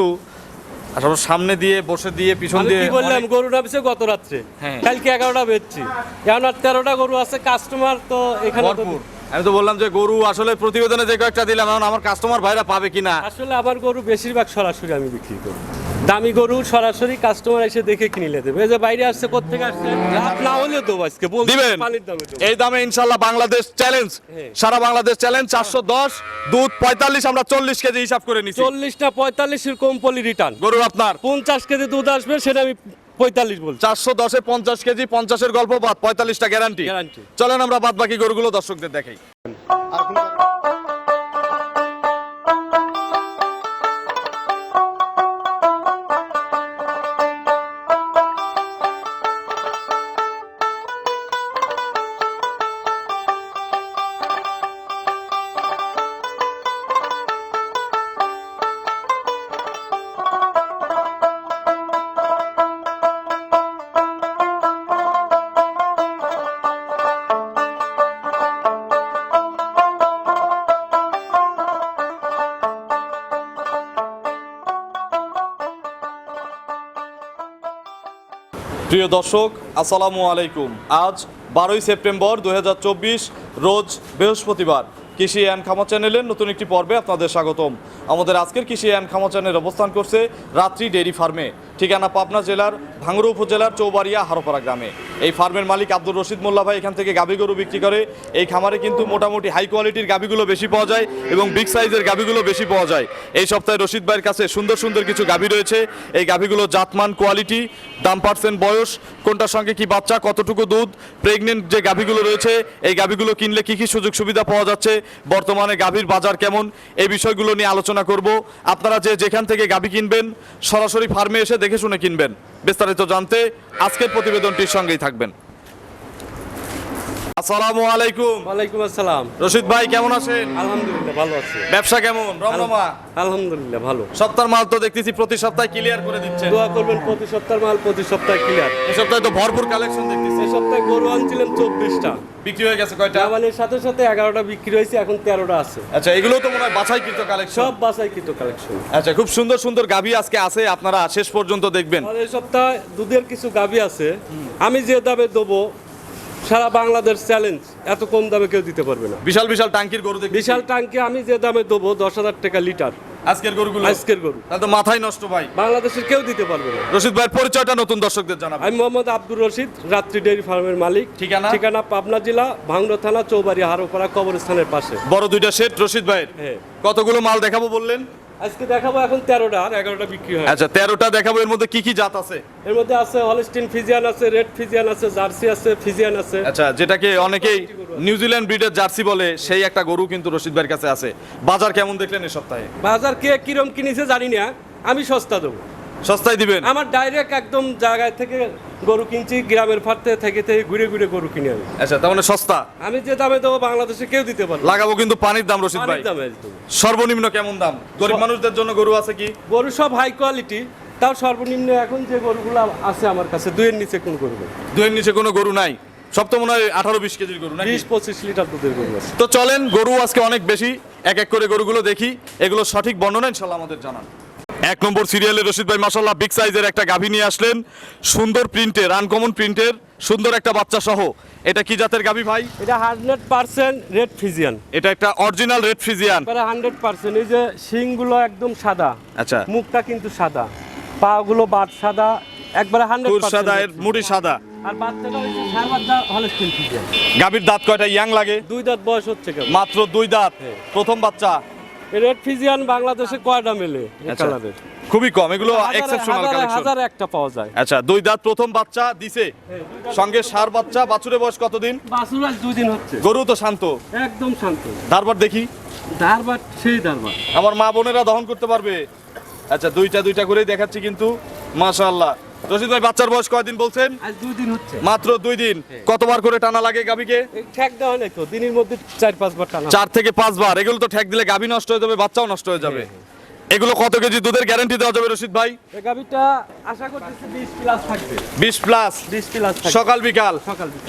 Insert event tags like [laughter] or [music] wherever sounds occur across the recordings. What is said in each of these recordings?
কিন্তু আসলে সামনে দিয়ে বসে দিয়ে পিছন দিয়ে বললাম গরু নামছে গত রাত্রে। হ্যাঁ। কালকে এগারোটা বেচছি এখন আর তেরোটা গরু আছে কাস্টমার তো এখানে আমি তো বললাম যে গরু আসলে প্রতিবেদনে যে কয়েকটা দিলাম এখন আমার কাস্টমার ভাইরা পাবে কিনা? আসলে আবার গরু বেশিরভাগ সরাসরি আমি বিক্রি করি। দামি গরু সরাসরি কাস্টমার এসে দেখে কিনে দেবে। এই যে বাইরে আসছে কোথেকে আসছে? লাভ না হলে দেবো আজকে দিবেন। পানির দামে এই দামে ইনশাল্লাহ বাংলাদেশ চ্যালেঞ্জ। সারা বাংলাদেশ চ্যালেঞ্জ চারশো দশ দুধ পঁয়তাল্লিশ আমরা চল্লিশ কেজি হিসাব করে নিচ্ছি চল্লিশটা পঁয়তাল্লিশের কম পলি রিটার্ন গরু আপনার? পঞ্চাশ কেজি দুধ আসবে সেটা আমি পঁয়তাল্লিশ বলছি। চারশো দশে পঞ্চাশ কেজি পঞ্চাশের গল্প বাদ পঁয়তাল্লিশটা গ্যারান্টি Guarantee। চলেন আমরা বাদ বাকি গরুগুলো দর্শকদের দেখাই। প্রিয় দর্শক, আসসালামু আলাইকুম। আজ বারোই সেপ্টেম্বর দু হাজার চব্বিশ, রোজ বৃহস্পতিবার কৃষি অ্যান্ড খামা চ্যানেলের নতুন একটি পর্বে আপনাদের স্বাগতম। আমাদের আজকের কৃষি অ্যান্ড খামা চ্যানেল অবস্থান করছে রাত্রি ডেইরি ফার্মে। ঠিকানা পাবনা জেলার ভাঙ্গুড়া উপজেলার চৌবাড়িয়া হারোপাড়া গ্রামে। এই ফার্মের মালিক আব্দুর রশিদ মোল্লা ভাই এখান থেকে গাভী গরু বিক্রি করে। এই খামারে কিন্তু মোটামুটি হাই কোয়ালিটির গাভীগুলো বেশি পাওয়া যায় এবং বিগ সাইজের গাভীগুলো বেশি পাওয়া যায়। এই সপ্তাহে রশিদ ভাইয়ের কাছে সুন্দর সুন্দর কিছু গাভী রয়েছে। এই গাভীগুলো জাতমান কোয়ালিটি দাম পার্সেন্ট বয়স, কোনটার সঙ্গে কি বাচ্চা, কতটুকু দুধ প্রেগনেন্ট যে গাভীগুলো রয়েছে, এই গাভীগুলো কিনলে কি কি সুযোগ সুবিধা পাওয়া যাচ্ছে, বর্তমানে গাভীর বাজার কেমন, এই বিষয়গুলো নিয়ে আলোচনা করব। আপনারা যে যেখান থেকে গাভী কিনবেন, সরাসরি ফার্মে এসে দেখে শুনে কিনবেন। বিস্তারিত জানতে আজকের প্রতিবেদনটির সঙ্গেই থাকবেন। আসসালামু আলাইকুম। ওয়ালাইকুম আসসালাম। রশিদ ভাই কেমন আছেন? আলহামদুলিল্লাহ ভালো আছে। ব্যবসা কেমন? রমরমা আলহামদুলিল্লাহ ভালো। সপ্তাহ মাল তো দেখতেছি প্রতি সপ্তাহে ক্লিয়ার করে দিচ্ছেন। দোয়া করবেন প্রতি সপ্তাহ মাল প্রতি সপ্তাহে ক্লিয়ার এই সপ্তাহে তো ভরপুর কালেকশন দেখতেছি। এই সপ্তাহে গরু আনছিলেন চব্বিশটা। বিক্রি হয়ে গেছে কয়টা? জামানের সাথে সাথে এগারোটা বিক্রি হয়েছে এখন তেরোটা আছে। আচ্ছা এগুলো তো মনে হয় বাছাইকৃত কালেকশন সব বাসাইকৃত কালেকশন আচ্ছা খুব সুন্দর সুন্দর গাভী আজকে আছে আপনারা শেষ পর্যন্ত দেখবেন। এই সপ্তাহে দুধের কিছু গাবি আছে। আমি যে দামে দেবো সারা বাংলাদেশ চ্যালেঞ্জ এত কম দামে কেউ দিতে পারবে না। বিশাল বিশাল টাঙ্কির গরু দেখি বিশাল টাঙ্কি আমি যে দামে দেবো দশ হাজার টাকা লিটার আজকের গরুগুলো? আজকের গরু। তাহলে তো মাথায় নষ্ট ভাই। বাংলাদেশের কেউ দিতে পারবে না। রশিদ ভাইয়ের পরিচয়টা নতুন দর্শকদের জানাবেন। আমি মোহাম্মদ আব্দুর রশিদ রাত্রি ডেয়ারি ফার্মের মালিক। ঠিকানা? ঠিকানা পাবনা জেলা ভাঙ্গড়া থানা চৌবাড়ি হারোপাড়া কবরস্থানের পাশে। বড় দুইটা সেট রশিদ ভাইয়ের। হ্যাঁ। কতগুলো মাল দেখাবো বললেন? আজকে দেখাবো এখন তেরোটা আর এগারোটা বিক্রি হয়। আচ্ছা তেরোটা দেখাবো এর মধ্যে কি কি জাত আছে? এর মধ্যে আছে হলস্টিন ফিজিয়ান আছে রেড ফিজিয়ান আছে জার্সি আছে ফিজিয়ান আছে। আচ্ছা যেটাকে অনেকেই নিউজিল্যান্ড ব্রিডের জার্সি বলে সেই একটা গরু কিন্তু রশিদ ভাইয়ের কাছে আছে। বাজার কেমন দেখলেন এই সপ্তাহে? বাজার কে কিরম কিনেছে জানি না আমি সস্তা দেবো। সস্তায় দিবেন? আমার ডাইরেক্ট একদম জায়গায় থেকে গরু কিনছি গ্রামের ফাটতে থেকে থেকে ঘুরে ঘুরে গরু কিনে আমি। আচ্ছা তার মানে সস্তা? আমি যে দামে দেবো বাংলাদেশে কেউ দিতে পারবে লাগাবো কিন্তু পানির দাম রশিদ ভাই। সর্বনিম্ন কেমন দাম? গরিব মানুষদের জন্য গরু আছে কি? গরু সব হাই কোয়ালিটি তাও সর্বনিম্ন এখন যে গরুগুলো আছে আমার কাছে দুইয়ের নিচে কোন গরু নেই। দুয়ের নিচে কোনো গরু নাই? সব তো মনে হয় আঠারো বিশ কেজির গরু নাকি? বিশ পঁচিশ লিটার দুধের গরু আছে। তো চলেন গরু আজকে অনেক বেশি। এক এক করে গরুগুলো দেখি। এগুলো সঠিক বর্ণনা ইনশাল্লাহ আমাদের জানান। এক নম্বর সিরিয়ালে রশিদ ভাই মাসাল্লাহ বিগ সাইজের একটা গাভী নিয়ে আসলেন। সুন্দর প্রিন্টের আনকমন প্রিন্টের সুন্দর একটা বাচ্চা সহ। এটা কি জাতের গাভী ভাই? এটা হান্ড্রেড পার্সেন্ট রেড ফিজিয়ান। এটা একটা original red Friesian. Hundred percent এই যে শিংগুলো একদম সাদা। আচ্ছা। মুখটা কিন্তু সাদা। পাগুলো বাট সাদা একবারে হান্ড্রেড সাদা এর মুড়ি সাদা। আর বাচ্চাটা হচ্ছে সার বাচ্চা হলস্টিন ফিজিয়ান গাভীর দাঁত কয়টা? ইয়াং লাগে? দুই দাঁত বয়স হচ্ছে মাত্র দুই দাঁত। হ্যাঁ। প্রথম বাচ্চা। রেড ফিজিয়ান বাংলাদেশে কয়টা মেলে? আচ্ছা। কালারের। খুবই কম এগুলো এক্সেপশনাল কালেকশন হাজারে একটা পাওয়া যায়। আচ্ছা দুই দাঁত প্রথম বাচ্চা দিছে। সঙ্গে সার বাচ্চা বাছুরের বয়স কতদিন? বাসুর আজ দুই দিন হচ্ছে। গরু তো শান্ত। একদম শান্ত। তারপর দেখি। ধারবার সেই ধারবার আমার মা বোনেরা দহন করতে পারবে। আচ্ছা দুইটা দুইটা করেই দেখাচ্ছি কিন্তু মাশাআল্লাহ। রশিদ ভাই বাচ্চার বয়স কয়দিন বলছেন? আজ দুই দিন হচ্ছে। মাত্র দুই দিন। কতবার করে টানা লাগে ঠেক দেওয়া নেই তো দিনের মধ্যে চার পাঁচবার টানা। চার থেকে পাঁচবার। এগুলো তো ঠেক দিলে নষ্ট হয়ে যাবে বাচ্চাও নষ্ট হয়ে যাবে। এগুলো কত কেজি দুধের গ্যারান্টি দেওয়া যাবে রশিদ ভাই? আশা করতেছি বিশ প্লাস থাকবে। বিশ প্লাস বিশ প্লাস সকাল বিকাল?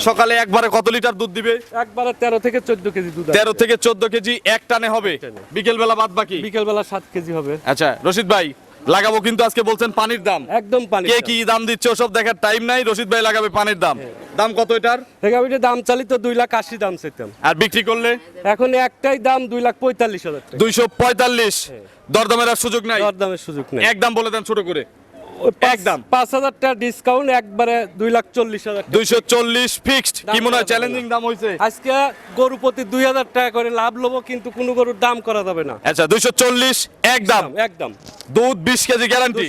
সকাল একবারে কত লিটার দুধ দিবে? একবারে তেরো থেকে চোদ্দ কেজি দুধ আসবে। তেরো থেকে চোদ্দ কেজি এক টানে হবে। বিকেল বেলা বাদ বাকি? বিকেল বেলা সাত কেজি হবে। আচ্ছা রশিদ ভাই লাগাবো কিন্তু আজকে বলছেন পানির দাম। একদম পানি কে কি দাম দিচ্ছে ওসব দেখার টাইম নাই রশিদ ভাই লাগাবে পানির দাম। দাম কত এটার? এই দাম দাম চালিত দুই লাখ আশি দাম চাইতাম। আর বিক্রি করলে? এখন একটাই দাম দুই লাখ পঁয়তাল্লিশ হাজার দুইশো পঁয়তাল্লিশ। দরদামের আর সুযোগ নাই? দরদামের সুযোগ নেই। একদম বলে দেন ছোট করে। একদম। পাঁচ হাজার টাকা ডিসকাউন্ট একবারে দুই লাখ চল্লিশ হাজার দুইশো চল্লিশ ফিক্সড কি মনে হয় চ্যালেঞ্জিং দাম হয়েছে? আজকে গরু প্রতি দুই হাজার টাকা করে লাভ লবো কিন্তু কোনো গরুর দাম করা যাবে না। আচ্ছা দুইশো চল্লিশ একদম। একদম দুধ বিশ কেজি গ্যারান্টি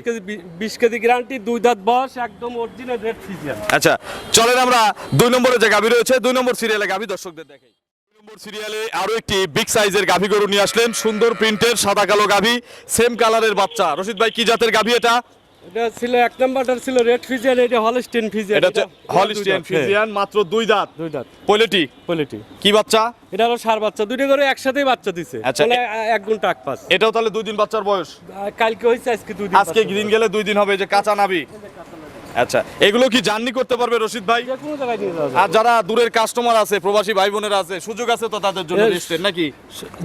বিশ কেজি গ্যারান্টি দুই দাঁত বস একদম অরিজিনাল রেড ফিজিয়ান আচ্ছা চলেন আমরা দুই নম্বরে যে গাভী রয়েছে দুই নম্বর সিরিয়ালে গাভী দর্শকদের দেখাই। দুই নম্বর সিরিয়ালে আরও একটি বিগ সাইজের গাভী গরু নিয়ে আসলেন সুন্দর প্রিন্টের সাদা কালো গাভী সেম কালারের বাচ্চা। রশিদ ভাই কি জাতের গাভী এটা? এটা ছিল এক নাম্বারটা ছিল রেড ফিজিয়ান এটা হলস্টেন ফিজিয়ান এটা হচ্ছে ফিজিয়ান মাত্র দুই দাঁত। দুই দাঁত। পৈলেটি কোয়ালিটি কি বাচ্চা? এটা হলো সার বাচ্চা দুইটা করে একসাথেই বাচ্চা দিছে। আচ্ছা, মানে এক গুণ টাক পাস। এটাও তাহলে দুই দিন বাচ্চার বয়স? কালকে হইছে আজকে দুই দিন আজকে গ্রিন গেলে দুই দিন হবে? যে কাঁচা নাবি আচ্ছা এগুলো কি জার্নি করতে পারবে রশিদ ভাই? আর যারা দূরের কাস্টমার আছে প্রবাসী ভাই বোনেরা আছে সুযোগ আছে তো তাদের জন্য রেস্টের নাকি?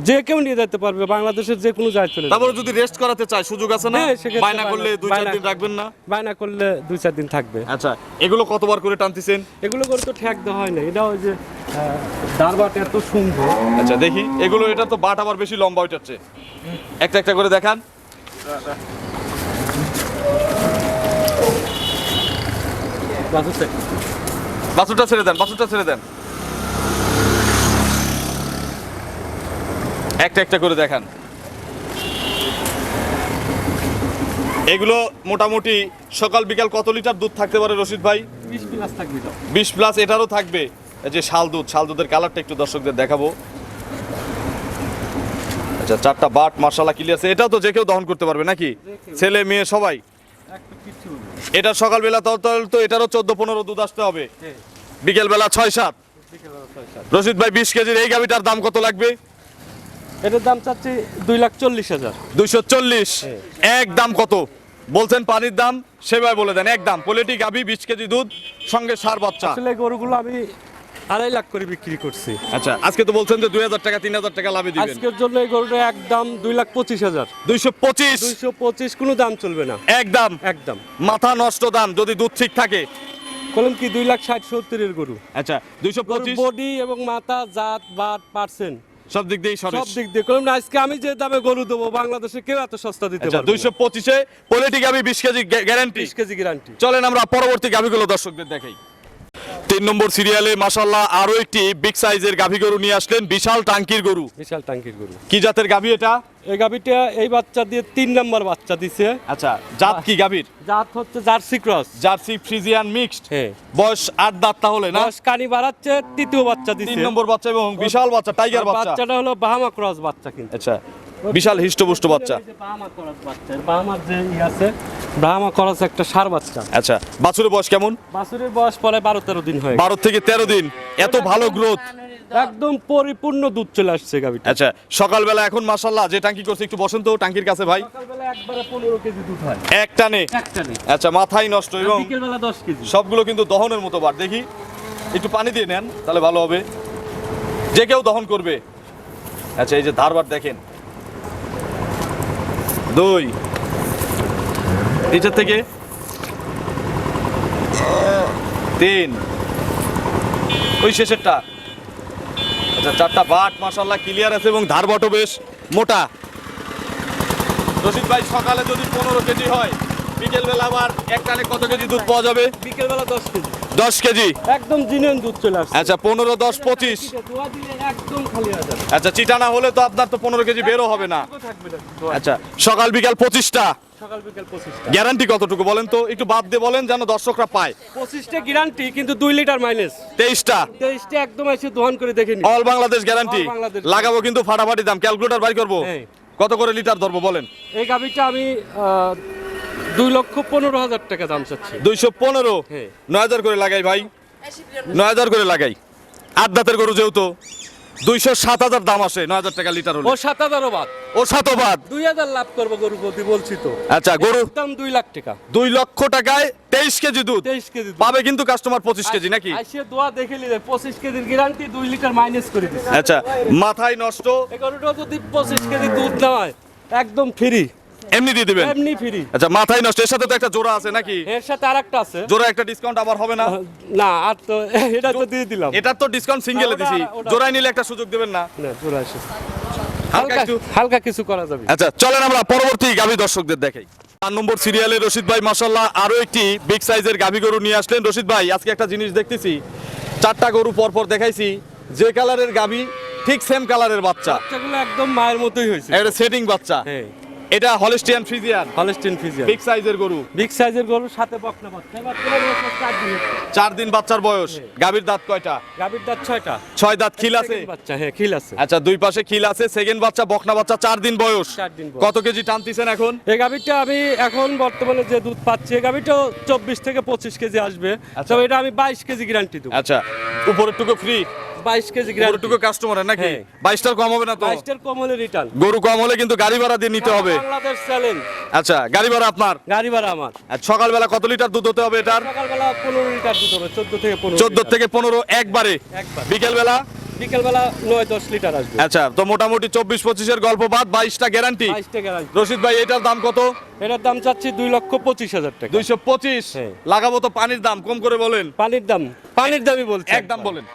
যে কেউ নিয়ে যেতে পারবে বাংলাদেশের যে কোনো জায়গায় চলে। তারপরে যদি রেস্ট করাতে চায় সুযোগ আছে না? হ্যাঁ, বায়না করলে দুই চার দিন রাখবেন না? বায়না করলে দুই চার দিন থাকবে। আচ্ছা এগুলো কতবার করে টানতেছেন? এগুলো করে তো ঠেক দেওয়া হয় না। এটা ওই যে দারবাট এত সুন্দর। আচ্ছা দেখি। এগুলো এটা তো বাট আবার বেশি লম্বা চেয়ে একটা একটা করে দেখান। বাছুরটা ছেড়ে দেন বাছুরটা ছেড়ে দেন। একটা একটা করে দেখান। এগুলো মোটামুটি সকাল বিকাল কত লিটার দুধ থাকতে পারে রশিদ ভাই? বিশ প্লাস থাকবে বিশ প্লাস এটারও থাকবে। যে শাল দুধ শাল দুধের কালারটা একটু দর্শকদের দেখাবো। আচ্ছা চারটা বাট মার্শাল্লাহ ক্লিয়ার আছে। এটাও তো যে কেউ দহন করতে পারবে নাকি? ছেলে মেয়ে সবাই? কিছু এটা সকালবেলা তো তো- তো এটারও চোদ্দ পনেরো দুধ আসতে হবে। বিকেলবেলা ছয় সাত। রশিদ ভাই বিশ কেজির এই গাভিটার দাম কত লাগবে? এটার দাম চাচ্ছি দুই লাখ চল্লিশ হাজার। দুইশো চল্লিশ। এক দাম কত? বলছেন পানির দাম সেভাবে বলে দেন। এক দাম। পোলেটি গাভি বিশ কেজি দুধ সঙ্গে সার বাচ্চা। আসলে গরুগুলো আমি আড়াই লাখ করে বিক্রি করছি। আচ্ছা আজকে তো বলছেন যে দুই হাজার টাকা তিন হাজার টাকা লাভে দিবেন। আজকের জন্য এই গরুটা একদম দুই লাখ পঁচিশ হাজার। দুইশো পঁচিশ? দুইশো পঁচিশ কোনো দাম চলবে না। একদম? একদম। মাথা নষ্ট দাম যদি দুধ ঠিক থাকে? কি দুই লাখ ষাট সত্তরের গরু? আচ্ছা দুইশো পঁচিশ? বডি এবং মাথা জাত বাট পার্সেন্ট সব দিক দিয়েই সব দিক দিয়ে। আজকে আমি যে দামে গরু দেবো বাংলাদেশে কেউ এত সস্তা দিতে আচ্ছা পারবে দুইশো পঁচিশে পোলেটি আমি বিশ কেজি গ্যারান্টি বিশ কেজি গ্যারান্টি চলেন আমরা পরবর্তী গাভিগুলো দর্শকদের দেখাই। তিন নম্বর সিরিয়ালে মাসাল্লাহ আরও একটি বিগ সাইজের গাভি গরু নিয়ে আসলেন বিশাল টাঙ্কির গরু। বিশাল টাঙ্কির গরু। কি জাতের গাভি এটা? এই গাভিটা এই বাচ্চা দিয়ে তিন নাম্বার বাচ্চা দিছে। আচ্ছা জাত কি গাভির? জাত হচ্ছে Jersey cross. Jersey Friesian mixed হ্যাঁ। বয়স আট দাঁত তাহলে না? দশ কানি বাড়াচ্ছে তৃতীয় বাচ্চা দিছে। তিন নম্বর বাচ্চা এবং বিশাল বাচ্চা টাইগার বাচ্চা। বাচ্চাটা হলো বাহামা ক্রস বাচ্চা কিন্তু। আচ্ছা বিশাল হিষ্টপুষ্ট বাচ্চা। ক্রস একটা সার বাচ্চা। আচ্ছা বাছুরের বয়স কেমন? বাছুরের বয়স পরে বারো তেরো দিন হয়ে। বারো থেকে তেরো দিন। এত ভালো গ্রোথ একদম পরিপূর্ণ দুধ চলে আসছে গাভিটা। আচ্ছা সকালবেলা এখন মাসাল্লাহ যে টাঙ্কি করছে একটু বসেন তো টাঙ্কির কাছে ভাই। সকালবেলা একবারে পনেরো কেজি দুধ হয়। এক টানে? একটা নেই আচ্ছা মাথাই নষ্ট এবং বিকেলবেলা দশ কেজি। সবগুলো কিন্তু দহনের মতো বার। দেখি একটু পানি দিয়ে নেন তাহলে ভালো হবে। যে কেউ দহন করবে। আচ্ছা এই যে ধারবার দেখেন। দুই। নিচের থেকে? তিন। ওই শেষেরটা। আচ্ছা চারটা বাট মাসাল্লাহ ক্লিয়ার আছে এবং ধারবাটও বেশ মোটা। রশিদ ভাই, সকালে যদি পনেরো কেজি হয় বিকেলবেলা আবার একটানে কত কেজি দুধ পাওয়া যাবে? বিকেলবেলা দশ কেজি। দশ কেজি? একদম জিনিয়ন দুধ চলে আসছে। আচ্ছা পনেরো দশ পঁচিশ? দোয়া দিলে একদম খালি হয়ে যাবে। আচ্ছা চিটানা হলে তো আপনার তো পনেরো কেজি বেরো হবে না। আচ্ছা সকাল বিকাল পঁচিশটা? সকাল বিকেল পঁচিশটা। গ্যারান্টি কতটুকু বলেন তো? একটু বাদ দিয়ে বলেন যেন দর্শকরা পায়। পঁচিশটা গ্যারান্টি কিন্তু দুই লিটার মাইনাস তেইশটা? তেইশটা একদম এসে দোহন করে দেখে নি অল বাংলাদেশ গ্যারান্টি। লাগাবো কিন্তু ফাটাফাটি দাম। ক্যালকুলেটর বাই করব? হ্যাঁ। কত করে লিটার ধরবো বলেন? এই গাভিটা আমি দুই লক্ষ পনেরো হাজার টাকা দাম চাচ্ছি। দুইশো পনেরো? হ্যাঁ। নয় হাজার করে লাগাই ভাই। নয় হাজার করে লাগাই। আট দাঁতের গরু যেহেতু দুইশো সাত হাজার দাম আসে নয় হাজার টাকা লিটার হলে। ও সাত হাজারও বাদ। ও সাতবাদ দুই হাজার লাভ করব গরু প্রতি বলছি তো। আচ্ছা গরু? দাম দুই লাখ টাকা। দুই লক্ষ টাকায় তেইশ কেজি দুধ? তেইশ কেজি পাবে কিন্তু কাস্টমার পঁচিশ কেজি নাকি? আইসে দোয়া দেখে নিলে পঁচিশ কেজির গ্যারান্টি দুই লিটার মাইনাস করে দিচ্ছে আচ্ছা মাথায় নষ্ট? এই গরুটা যদি পঁচিশ কেজি দুধ না হয় একদম ফ্রি এমনি দিয়ে দিবেন? এমনি ফ্রি আচ্ছা মাথায় নষ্ট এর সাথে তো একটা জোড়া আছে নাকি? এর সাথে আর একটা আছে। জোড়া একটা ডিসকাউন্ট আবার হবে না? না আর তো [laughs] এটা তো দিয়ে দিলাম। এটার তো ডিসকাউন্ট সিঙ্গেলে দিছি। জোড়ায় নিলে একটা সুযোগ দিবেন না? না জোড়া আছে। হালকা কিছু করা যাবে। আচ্ছা চলেন আমরা পরবর্তী গাভী দর্শকদের দেখাই। চার নম্বর সিরিয়ালে রশিদ ভাই মাসাল্লাহ আরও একটি বিগ সাইজের গাভী গরু নিয়ে আসলেন। রশিদ ভাই আজকে একটা জিনিস দেখতেছি। চারটা গরু পরপর দেখাইছি। যে কালারের গাভী ঠিক সেম কালারের বাচ্চা। একদম মায়ের মতোই হয়েছে। এটা সেটিং বাচ্চা। হ্যাঁ। এটা Holstein Friesian. Holstein Friesian big সাইজের গরু। বিগ সাইজের গরুর সাথে বকনা বাচ্চা চার দিন বাচ্চার বয়স। গাভীর দাঁত কয়টা? গাভীর দাঁত ছয়টা। ছয় দাঁত খিল আছে? বাচ্চা হ্যাঁ খিল আছে। আচ্ছা দুই পাশে খিল আছে। সেকেন্ড বাচ্চা বকনা বাচ্চা চার দিন বয়স। কত কেজি টানতিছেন এখন? এই গাভীরটা আমি এখন বর্তমানে যে দুধ পাচ্ছি এই গাভীটাও চব্বিশ থেকে পঁচিশ কেজি আসবে। তবে এটা আমি বাইশ কেজি গ্যারান্টি দেবো। আচ্ছা উপরের টুকু ফ্রি বাইশ কেজি কাস্টমারের নাকি? হ্যাঁ। বাইশটার কম হবে না তো? বাইশটার কম হলে রিটার্ন গরু কম হলে কিন্তু গাড়ি ভাড়া দিয়ে নিতে হবে। বাংলাদেশ চ্যালেঞ্জ আচ্ছা গাড়ি ভাড়া আপনার? গাড়ি ভাড়া আমার। সকালবেলা কত লিটার দুধ হতে হবে এটার? সকালবেলা পনেরো লিটার দুধ হবে চোদ্দ থেকে পনেরো চোদ্দ। থেকে পনেরো একবারে। একবার। বিকেল বিকেলবেলা নয় দশ লিটার আসবে। আচ্ছা তো মোটামুটি চব্বিশ পঁচিশের গল্প বাদ বাইশটা গ্যারান্টি রশিদ ভাই এটার দাম কত? এটার দাম চাচ্ছি দুই লক্ষ পঁচিশ হাজার টাকা। দুইশো পঁচিশ? হ্যাঁ। লাগাবো তো পানির দাম কম করে বলেন। পানির দাম পানির দামই বলছি। একদম বলেন।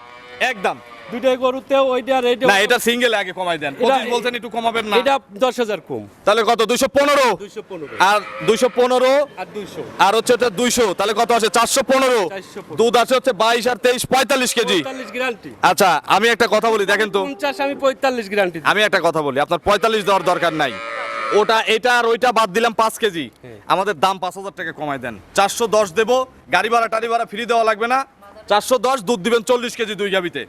একদম। দুইটাই গরুতেও ওইটা রেটে না এটা সিঙ্গেল আগে কমাই দেন। পঁচিশ বলছেন একটু কমাবেন না। এটা দশ হাজার কম। তাহলে কত? দুইশো পনেরো। দুইশো পনেরো। আর দুইশো পনেরো? আর দুইশো। আর হচ্ছে এটা দুইশো। তাহলে কত আছে? চারশো পনেরো। 415 দুধ আছে হচ্ছে বাইশ আর তেইশ পঁয়তাল্লিশ কেজি। পঁয়তাল্লিশ গ্যারান্টি আচ্ছা আমি একটা কথা বলি দেখেন তো। পঞ্চাশ আমি পঁয়তাল্লিশ গ্যারান্টি আমি একটা কথা বলি আপনার পঁয়তাল্লিশ দেওয়ার দরকার নাই। ওটা এটা আর ওইটা বাদ দিলাম পাঁচ কেজি। আমাদের দাম পাঁচ হাজার টাকা কমায় দেন। চারশো দশ দেবো গাড়ি ভাড়া টাড়ি ভাড়া ফ্রি দেওয়া লাগবে না। চারশো দশ দুধ দিবেন চল্লিশ কেজি দুই গাবিতে।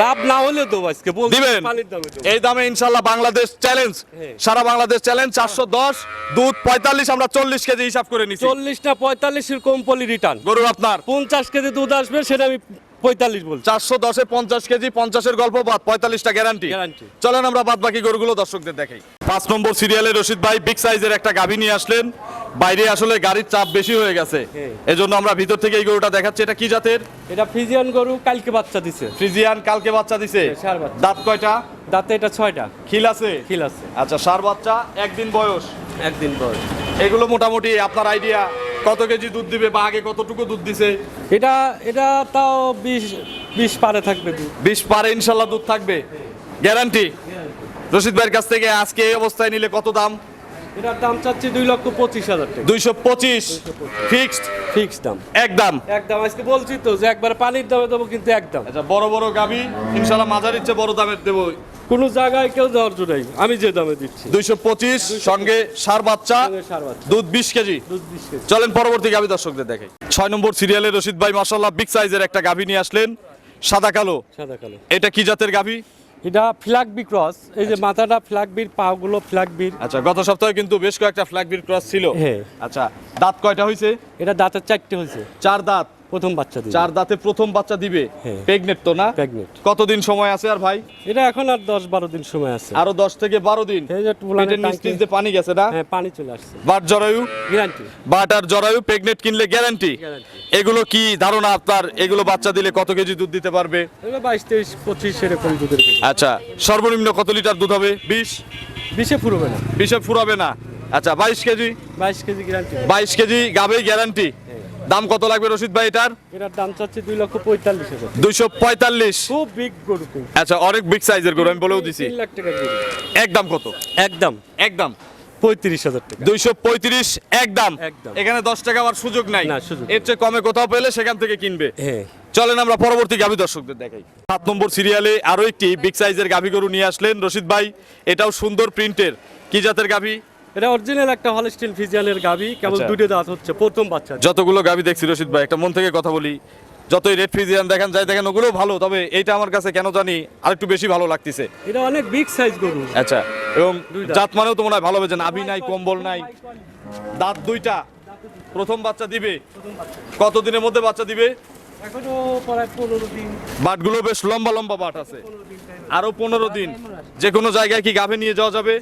লাভ না হলেও দেবো আজকে দিবেন। এই দামে ইনশাল্লাহ বাংলাদেশ চ্যালেঞ্জ। সারা বাংলাদেশ চ্যালেঞ্জ চারশো দশ দুধ পঁয়তাল্লিশ আমরা চল্লিশ কেজি হিসাব করে নিচ্ছি চল্লিশ না পঁয়তাল্লিশের কম পলি রিটার্ন গরু আপনার। পঞ্চাশ কেজি দুধ আসবে সেটা আমি পঁয়তাল্লিশ বলছি। চারশো দশে পঞ্চাশ কেজি পঞ্চাশের গল্প বাদ পঁয়তাল্লিশটা গ্যারান্টি। চলেন আমরা বাদ বাকি গরুগুলো দর্শকদের দেখাই। পাঁচ নম্বর সিরিয়ালে রশিদ ভাই বিগ সাইজের একটা গাভী নিয়ে আসলেন। বাইরে আসলে গাড়ির চাপ বেশি হয়ে গেছে। হ্যাঁ। এজন্য আমরা ভিতর থেকে এই গরুটা দেখাচ্ছি। এটা কি জাতের? এটা ফিজিয়ান গরু কালকে বাচ্চা দিছে। ফ্রিজিয়ান কালকে বাচ্চা দিছে। হ্যাঁ। দাঁত কয়টা? দাঁতে এটা ছয়টা। খিল আছে? খিল আছে। আচ্ছা সার বাচ্চা একদিন বয়স? একদিন বয়স। এগুলো মোটামুটি আপনার আইডিয়া কত কেজি দুধ দিবে বা আগে কতটুকু দুধ দিছে? এটা এটা তাও বিশ বিশ পারে থাকবে দুধ। বিশ পারে ইনশাল্লাহ দুধ থাকবে। গ্যারান্টি রশিদ ভাইয়ের কাছ থেকে আজকে এই অবস্থায় নিলে কত দাম? এটার দাম চাচ্ছি দুই লক্ষ পঁচিশ হাজার টাকা। দুইশো পঁচিশ। ফিক্সড? ফিক্স দাম। একদম একদম আজকে বলছি তো যে একবার পানির দামে দেবো কিন্তু একদম আচ্ছা বড় বড় গাবি ইনশাল্লাহ মাঝার ইচ্ছে বড় দামের দেবো। কোনো জায়গায় কেউ দেওয়ার জোড়াই আমি যে দামে দিচ্ছি। দুইশো পঁচিশ সঙ্গে সার বাচ্চা। দুধ বিশ কেজি। দুধ বিশ কেজি। চলেন পরবর্তী গাভী দর্শকদের দেখাই। ছয় নম্বর সিরিয়ালে রশিদ ভাই মাসাল্লাহ বিগ সাইজের একটা গাভী নিয়ে আসলেন। সাদা কালো। সাদা কালো। এটা কি জাতের গাভী এটা ফ্ল্যাগবি ক্রস এই যে মাথাটা ফ্ল্যাগবির পাগুলো ফ্ল্যাগবির আচ্ছা গত সপ্তাহে কিন্তু বেশ কয়েকটা ফ্ল্যাগ বির ক্রস ছিল। হ্যাঁ। আচ্ছা দাঁত কয়টা হয়েছে এটা দাঁতের চারটে হয়েছে চার দাঁত। প্রথম বাচ্চা চার দাঁতে প্রথম বাচ্চা দিবে। হ্যাঁ। প্রেগনেট তো না? প্রেগনেন্ট কতদিন সময় আছে আর ভাই? এটা এখন আর দশ বারো দিন সময় আছে। আরও দশ থেকে বারো দিন। এই যে পেটের নিচ দিয়ে পানি গেছে না? হ্যাঁ পানি চলে আসছে। বাট জরায়ু? গ্যারান্টি বাট আর জরায়ু প্রেগনেট কিনলে গ্যারান্টি এগুলো কি ধারণা আপনার? এগুলো বাচ্চা দিলে কত কেজি দুধ দিতে পারবে? এগুলো বাইশ তেইশ পঁচিশ এরকম দুধের আচ্ছা সর্বনিম্ন কত লিটার দুধ হবে? বিশ? বিশে ফুরবে না। বিশে ফুরাবে না। আচ্ছা বাইশ কেজি? বাইশ কেজি গ্যারান্টি বাইশ কেজি গাবে গ্যারান্টি দাম কত লাগবে রশিদ ভাই এটার? এটার দাম চাচ্ছে দুই লক্ষ পঁয়তাল্লিশ হাজার। দুইশো পঁয়তাল্লিশ। খুব বিগ গরু। আচ্ছা অনেক বিগ সাইজের গরু আমি বলেও দিছি। লাখ টাকা গরু। একদম কত? একদম। একদম? পঁয়ত্রিশ হাজার টাকা। দুইশো পঁয়ত্রিশ একদম? একদম। এখানে দশ টাকা আবার সুযোগ নাই। না, সুযোগ এর চেয়ে কমে কোথাও পেলে সেখান থেকে কিনবে। হ্যাঁ। চলেন আমরা পরবর্তী গাভী দর্শকদের দেখাই। সাত নম্বর সিরিয়ালে আরও একটি বিগ সাইজের গাভী গরু নিয়ে আসলেন রশিদ ভাই। এটাও সুন্দর প্রিন্টের কি জাতের গাভী? এটা অরিজিনাল একটা হলস্টিন ফিজিয়ানের গাবি। কেবল আচ্ছা। দুটো দাঁত হচ্ছে প্রথম বাচ্চা। যতগুলো গাভী দেখছি রশিদ ভাই একটা মন থেকে কথা বলি। যতই রেড ফ্রিজিয়ান দেখেন যাই দেখেন ওগুলো ভালো তবে এইটা আমার কাছে কেন জানি আরেকটু বেশি ভালো লাগতেছে। এটা অনেক বিগ সাইজ গরু। আচ্ছা এবং দাঁত। জাত মানেও তো মনে হয় ভালো হবে নাভি নাই কম্বল নাই। দাঁত দুইটা। প্রথম বাচ্চা দিবে। কত দিনের মধ্যে বাচ্চা দিবে? এখনও প্রায় পনেরো দিন। বাটগুলো বেশ লম্বা লম্বা বাট আছে। আরও পনেরো দিন। যে কোনো জায়গায় কি গাভে নিয়ে যাওয়া যাবে?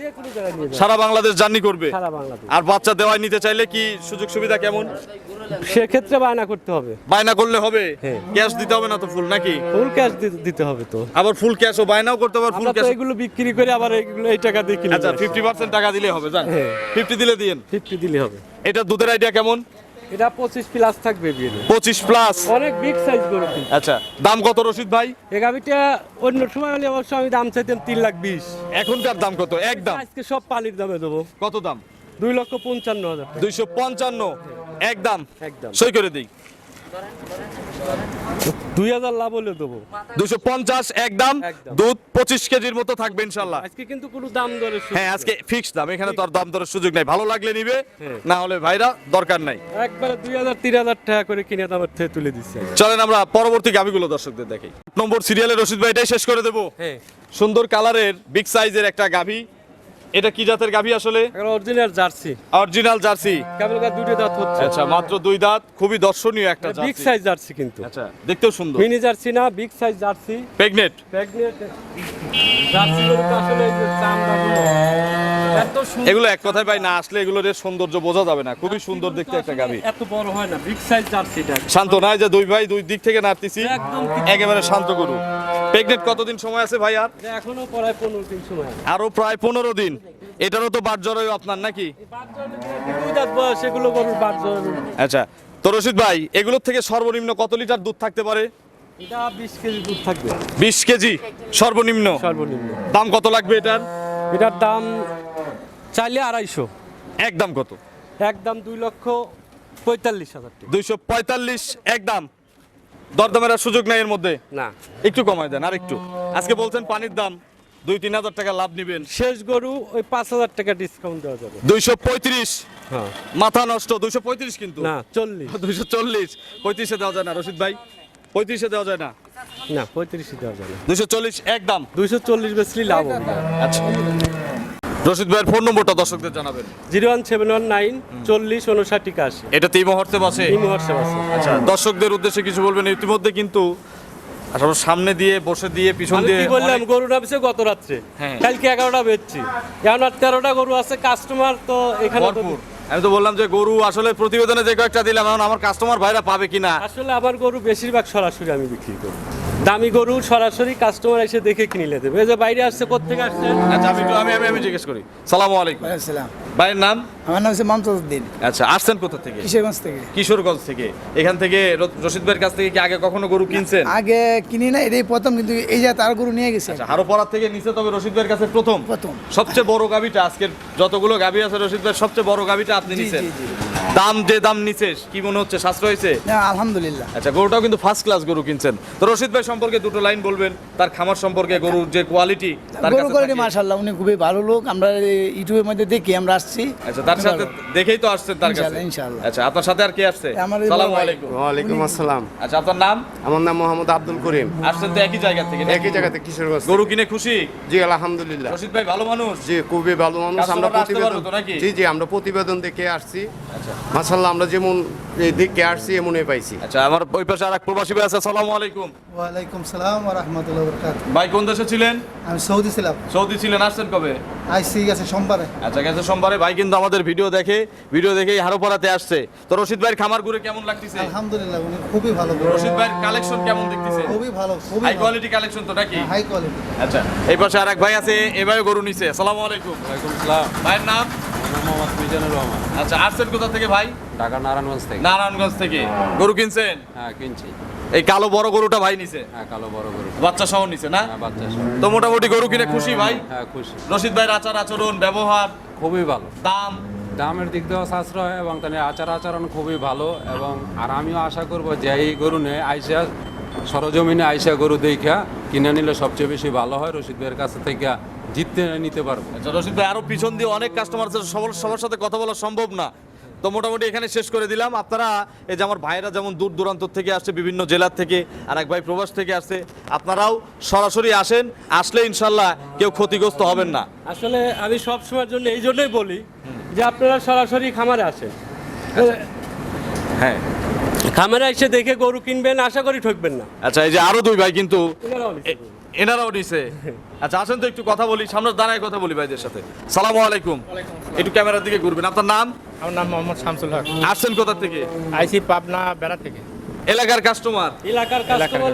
সারা বাংলাদেশ জার্নি করবে? আর বাচ্চা দেওয়ায় নিতে চাইলে কি সুযোগ সুবিধা কেমন? সেক্ষেত্রে বায়না করতে হবে। বায়না করলে হবে? হ্যাঁ। ক্যাশ দিতে হবে না তো ফুল নাকি? ফুল ক্যাশ দিতে হবে তো। আবার ফুল ক্যাশও বায়নাও করতে হবে ফুল ক্যাশ এগুলো বিক্রি করে আবার এগুলো এই টাকা দিয়ে কিনে আচ্ছা ফিফটি পার্সেন্ট টাকা দিলে হবে জান হ্যাঁ। ফিফটি দিলে দিন ফিফটি দিলে হবে। এটা দুধের আইডিয়া কেমন? এটা পঁচিশ প্লাস থাকবে বিয়ে পঁচিশ প্লাস অনেক বিগ সাইজ গরু আচ্ছা দাম কত রশিদ ভাই? এই গাবিটা অন্য সময় হলে অবশ্য আমি দাম চাইতাম তিন লাখ বিশ। এখনকার দাম কত? এক দাম। আজকে সব পানির দামে দেবো। কত দাম? দুই লক্ষ পঞ্চান্ন হাজার টাকা। দুইশো পঞ্চান্ন। এক দাম। একদম সই করে দিই। দুই হাজার লাভ হলে দেবো। দুশো পঞ্চাশ একদম। দুধ পঁচিশ কেজির মতো থাকবে ইনশাল্লাহ। আজকে কিন্তু কোনো দাম দরে হ্যাঁ আজকে ফিক্সড দাম এখানে তো দাম দরের সুযোগ নাই। ভালো লাগলে নিবে হ্যাঁ। না হলে ভাইরা দরকার নাই। একবারে দুই হাজার তিন হাজার টাকা করে কিনে দামের থেকে তুলে দিচ্ছে চলেন আমরা পরবর্তী গাভিগুলো দর্শকদের দেখি। নম্বর সিরিয়ালের রশিদ ভাই এটাই শেষ করে দেবো। হ্যাঁ। সুন্দর কালারের বিগ সাইজের একটা গাভি এটা কি জাতের গাভি আসলে? Original Jersey. Original Jersey. কেবল দুটো দাঁত হচ্ছে। আচ্ছা মাত্র দুই দাঁত। খুবই দর্শনীয় একটা জার্সি। বিগ সাইজ জার্সি কিন্তু। আচ্ছা দেখতেও সুন্দর। মিনি জার্সি না big size Jersey. Pregnant pregnant Jersey গরু আসলে এই যে চামড়াগুলো এত সুন্দর। এগুলো এক কথায় ভাই না আসলে এগুলোর সৌন্দর্য বোঝা যাবে না। খুবই সুন্দর দেখতে একটা গাভি। এত বড় হয় না বিগ সাইজ জার্সিটা শান্ত নয় যে দুই ভাই দুই দিক থেকে নাড়তেছি। একদম একেবারে শান্ত করু প্রেগনেট কতদিন সময় আছে ভাই আর? এখনও প্রায় পনেরো দিন সময় আরও প্রায় পনেরো দিন। এটারও তো বাট জড়াই আপনার নাকি? গরুর বাদ জড়ানো। আচ্ছা তো রশিদ ভাই এগুলোর থেকে সর্বনিম্ন কত লিটার দুধ থাকতে পারে? এটা বিশ কেজি দুধ থাকবে। বিশ কেজি সর্বনিম্ন? সর্বনিম্ন। দাম কত লাগবে এটার? এটার দাম চাইলে আড়াইশো। একদম কত? একদম দুই লক্ষ পঁয়তাল্লিশ হাজার দুইশো পঁয়তাল্লিশ একদম দরদামের আর সুযোগ নাই এর মধ্যে? না। একটু কমায় দেন আর একটু। আজকে বলছেন পানির দাম দুই তিন হাজার টাকা লাভ নিবেন। শেষ গরু ওই পাঁচ হাজার টাকা ডিসকাউন্ট দেওয়া যাবে। দুইশো পঁয়ত্রিশ। হ্যাঁ। মাথা নষ্ট দুইশো পঁয়ত্রিশ কিন্তু। না চল্লিশ। দুইশো চল্লিশ। পঁয়ত্রিশে দেওয়া যায় না রশিদ ভাই। পঁয়ত্রিশে দেওয়া যায় না? না পঁয়ত্রিশে দেওয়া যাবে না। দুইশো চল্লিশ একদম দুইশো চল্লিশ বেশি লাভ হবে আচ্ছা। রশিদ ভাইয়ের ফোন নম্বরটা দর্শকদের জানাবেন। Zero one seven one nine চল্লিশ উনষাট একাশি। এটা এই মুহূর্তে বসে? এই হোয়াটসঅ্যাপ আছে আচ্ছা দর্শকদের উদ্দেশ্যে কিছু বলবেন? ইতিমধ্যে কিন্তু আসলে সামনে দিয়ে বসে দিয়ে পিছন দিয়ে বললাম গরু নামছে গত রাত্রে। হ্যাঁ। কালকে এগারোটা বেচছি এখন আর তেরোটা গরু আছে কাস্টমার তো এখানে আমি তো বললাম যে গরু আসলে প্রতিবেদনে যে কয়েকটা দিলাম এখন আমার কাস্টমার ভাইরা পাবে কিনা? আসলে আমার গরু বেশিরভাগ সরাসরি আমি বিক্রি করি। দামি গরু সরাসরি কাস্টমার এসে দেখে কিনে দেবে এই যে বাইরে আসছে কোথেকে আসছে? আচ্ছা আমি একটু- আমি আমি আমি জিজ্ঞেস করি। সালামু আলাইকুম। আসসালাম। ভাইয়ের নাম? আমার নাম হচ্ছে আচ্ছা আসছেন কোথা থেকে? কিশোরগঞ্জ থেকে। কিশোরগঞ্জ থেকে। এখান থেকে রশিদ ভাইয়ের কাছ থেকে কি আগে কখনো গরু কিনছেন? আগে কিনি না এটাই প্রথম কিন্তু এই যে তার গরু নিয়ে গেছে। আচ্ছা হারোপাড়ার থেকে নিচে তবে রশিদ ভাইয়ের কাছে প্রথম? প্রথম। সবচেয়ে বড় গাবিটা আজকের যতগুলো গাবি আছে রশিদ ভাইয়ের সবচেয়ে বড় গাবিটা আপনি নিছেন। দাম যে দাম কি মনে হচ্ছে সাশ্রয় হয়েছে? আলহামদুলিল্লাহ। আচ্ছা গরুটাও কিন্তু ফার্স্ট ক্লাস গরু কিনছেন। তো রশিদ ভাই সম্পর্কে দুটো লাইন বলবেন তার খামার সম্পর্কে গরুর যে কোয়ালিটি তার গরু কোয়ালিটি থাকে। উনি খুবই ভালো লোক আমরা ইউটিউবের মধ্যে দেখি আমরা আসছি। আচ্ছা তার সাথে দেখেই তো আসছেন তার কাছে। ইনশাআল্লাহ। আচ্ছা আপনার সাথে আর কে আসছে আমার আলাইকুম। ওয়া আলাইকুম আসসালাম। আচ্ছা আপনার নাম? আমার নাম মোহাম্মদ আব্দুল করিম। আসছেন তো একই জায়গা থেকে একই জায়গা জায়গাতে কিশোরগঞ্জ গরু কিনে খুশি? জি আলহামদুলিল্লাহ। রশিদ ভাই ভালো মানুষ? জি খুবই ভালো মানুষ। আমরা প্রতিবেদন? জি জি আমরা প্রতিবেদন দেখে আসছি। মাসাল্লাহ আমরা যেমন দেখে আসছি এমনই পাইছি। আচ্ছা আমার ওই পাশে আর এক প্রবাসী ভাই আছে আসসালামু আলাইকুম। ওয়ালাইকুম সালাম ওয়া রাহমাতুল্লাহি ওয়া বারাকাতুহু। ভাই কোন দেশে ছিলেন? আমি সৌদি ছিলাম। সৌদি ছিলেন আসছেন কবে? আইসি গেছে সোমবারে। আচ্ছা গেছে সোমবারে। ভাই কিন্তু আমাদের ভিডিও দেখে ভিডিও দেখেই হারোপাড়াতে আসছে। তো রশিদ ভাইয়ের খামার ঘুরে কেমন লাগতেছে? আলহামদুলিল্লাহ উনি খুবই ভালো রশিদ ভাইয়ের কালেকশন কেমন দেখতেছে? খুবই ভালো খুবই হাই কোয়ালিটি কালেকশন তো নাকি? হাই কোয়ালিটি আচ্ছা এই পাশে আর এক ভাই আছে এভাবে গরু নিছে। আসসালামু আলাইকুম। ওয়ালাইকুম সালাম। ভাইয়ের নাম? মিজানুর রহমান। আচ্ছা আসছেন কোথা থেকে ভাই? ঢাকা নারায়ণগঞ্জ থেকে। নারায়ণগঞ্জ থেকে। গরু কিনছেন? হ্যাঁ কিনছি। এই কালো বড় গরুটা ভাই নিছে। হ্যাঁ কালো বড় গরু বাচ্চা সহ নিছে না? হ্যাঁ বাচ্চা সহ। তো মোটামুটি গরু কিনে খুশি ভাই? হ্যাঁ খুশি। রশিদ ভাইয়ের আচার আচরণ ব্যবহার? খুবই ভালো। দাম? দামের দিক দিয়েও সাশ্রয় এবং আচার আচরণ খুবই ভালো এবং আর আমিও আশা করব যে এই গরু নিয়ে আইসা সরজমিনে আইসা গরু দেখা কিনে নিলে সবচেয়ে বেশি ভালো হয় রশিদ ভাইয়ের কাছে থেকে জিততে নিতে পারব। আচ্ছা রশিদ ভাই আরও পিছন দিয়ে অনেক কাস্টমার সবার সবার সাথে কথা বলা সম্ভব না। তো মোটামুটি এখানে শেষ করে দিলাম। আপনারা এই যে আমার ভাইরা যেমন দূর দূরান্ত থেকে আসছে বিভিন্ন জেলার থেকে আর এক ভাই প্রবাস থেকে আসছে আপনারাও সরাসরি আসেন আসলে ইনশাল্লাহ কেউ ক্ষতিগ্রস্ত হবেন না। আসলে আমি সব সময়ের জন্য এই জন্যই বলি যে আপনারা সরাসরি খামারে আসেন। হ্যাঁ। খামারে এসে দেখে গরু কিনবেন আশা করি ঠকবেন না। আচ্ছা এই যে আরও দুই ভাই কিন্তু এনারাও নিছে। আচ্ছা আসেন তো একটু কথা বলি সামনে দাঁড়ায় কথা বলি ভাইদের সাথে। সালাম আলাইকুম। একটু ক্যামেরার দিকে ঘুরবেন। আপনার নাম? আমার নাম মোহাম্মদ শামসুল হক। আসছেন কোথা থেকে? আইসি পাবনা বেড়া থেকে। এলাকার কাস্টমার এলাকার কাস্টমার।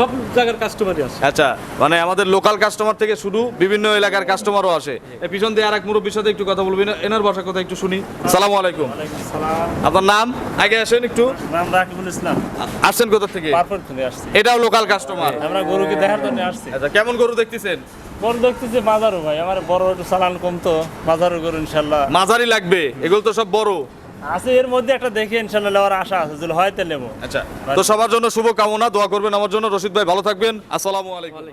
সব জায়গার কাস্টমারই আছে। আচ্ছা মানে আমাদের লোকাল কাস্টমার থেকে শুরু বিভিন্ন এলাকার কাস্টমারও আসে। পিছন দিয়ে আর এক মুরব্বীর সাথে একটু কথা বলবেন এনার বাসার কথা একটু শুনি। সালাম আলাইকুম। আপনার নাম? আগে আসেন একটু। নাম রাকিবুল ইসলাম। আসছেন কোথা থেকে? থেকে আসছি। এটাও লোকাল কাস্টমার আমরা গরুকে দেখার জন্য আসছি। আচ্ছা কেমন গরু দেখতেছেন? বড় দেখতেছি বাজারও ভাই আমার বড় একটু চালান কম তো বাজারও গরু ইনশাল্লাহ মাঝারি লাগবে এগুলো তো সব বড়। আছে এর মধ্যে একটা দেখে ইনশাল্লাহ নেওয়ার আশা আছে যদি হয় তো নেব। আচ্ছা তো সবার জন্য শুভ কামনা দোয়া করবেন আমার জন্য। রশিদ ভাই ভালো থাকবেন। আসসালামু আলাইকুম।